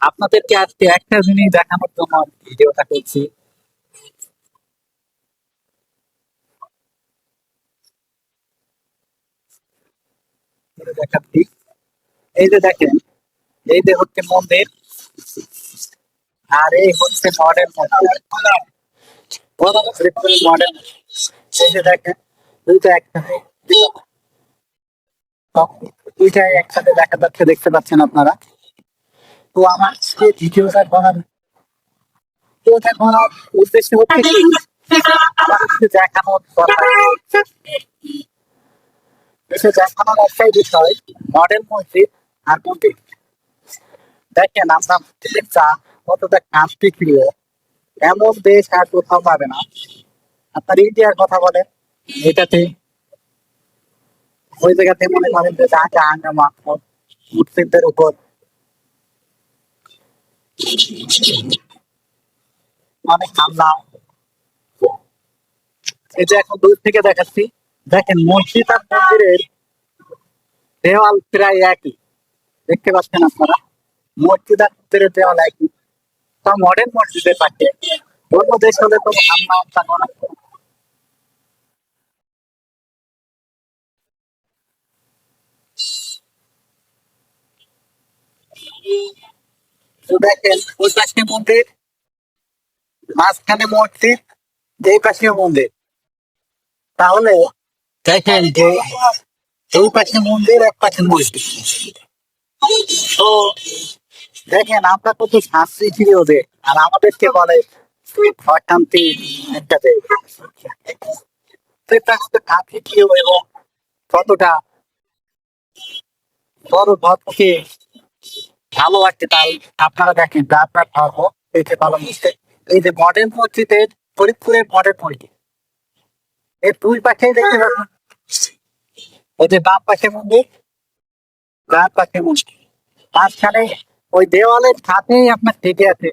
আপনাদেরকে আজকে একটা জিনিস দেখানোর জন্য ভিডিওটা করছি। এই যে দেখেন, এই যে হচ্ছে মন্দির। আর এই হচ্ছে মডেল মডেল যে দেখেন, দুইটা একসাথে। একসাথে দেখা যাচ্ছে, দেখতে পাচ্ছেন আপনারা। তো আমার একটাই বিষয় মডেল মসজিদ আর মন্দির। দেখেন, আমরা চা কতটা কান্তি প্রিয় এমন দেশ আর কোথাও পাবে না। আপনার ইন্ডিয়ার কথা বলেন। এটাতে? ওই জায়গাতে মনে করেন যে যা যা আঙ্গামা মুসলিমদের উপর। অনেক হামলা যে এখন দূর থেকে দেখাচ্ছি দেখেন মসজিদ আর মন্দিরের দেওয়াল প্রায় একই। দেখতে পাচ্ছেন আপনারা? মসজিদ আর মন্দিরের দেওয়াল একই। তা মডার্ন মসজিদের পাশে অন্য দেশ হলে তো হামলা হামলা করা তো দেখেন, ওই পাশে মন্দির, মাঝখানে মসজিদ এই পাশেও মন্দির। তাহলে দেখেন যে এই পাশে মন্দির, এক পাশে মসজিদ। তো দেখেন, আমরা কত শাস্তি ছিল ওদের আর আমাদেরকে বলে, তুই অশান্তি একটা কতটা বড় ধর্মকে ভালোবাসতে তাই আপনারা দেখেন যে আপনার ধর্ম এতে পালন করছে এই যে মডেল মসজিদের ফরিদপুরের মডেল মসজিদ দুই পাশে দেখতে পাবেন ওই যে পাশে মন্দির পাশে মন্দির। মাঝখানে ওই দেওয়ালের সাথেই আপনার থেকে আছে।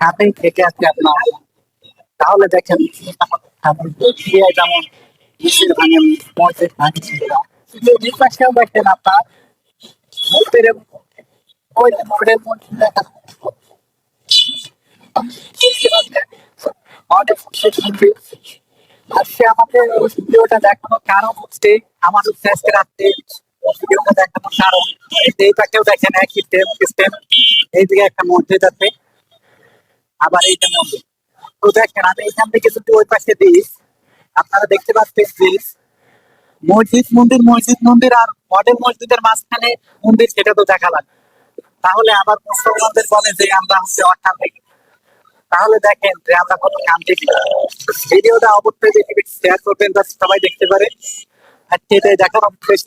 সাথেই থেকে আছে আপনার। তাহলে দেখেন যেমন মসজিদ দেখেন আপনার স্টেম সিস্টেম এইদিকে একটা আবার এইটা আমি এখান থেকে যদি ওই পাশে আপনারা দেখতে পাচ্ছেন মসজিদ, মন্দির মসজিদ, মন্দির আর মডেল মসজিদের মাঝখানে মন্দির, সেটা তো দেখা লাগবে। তাহলে আবার মুসলমানদের বলে যে আমরা হচ্ছে অর্থাৎ তাহলে দেখেন যে আমরা কত কান্তি ভিডিওটা অবশ্যই বেশি বেশি শেয়ার করবেন সবাই দেখতে পারে। আর সেটাই দেখার অবশ্যই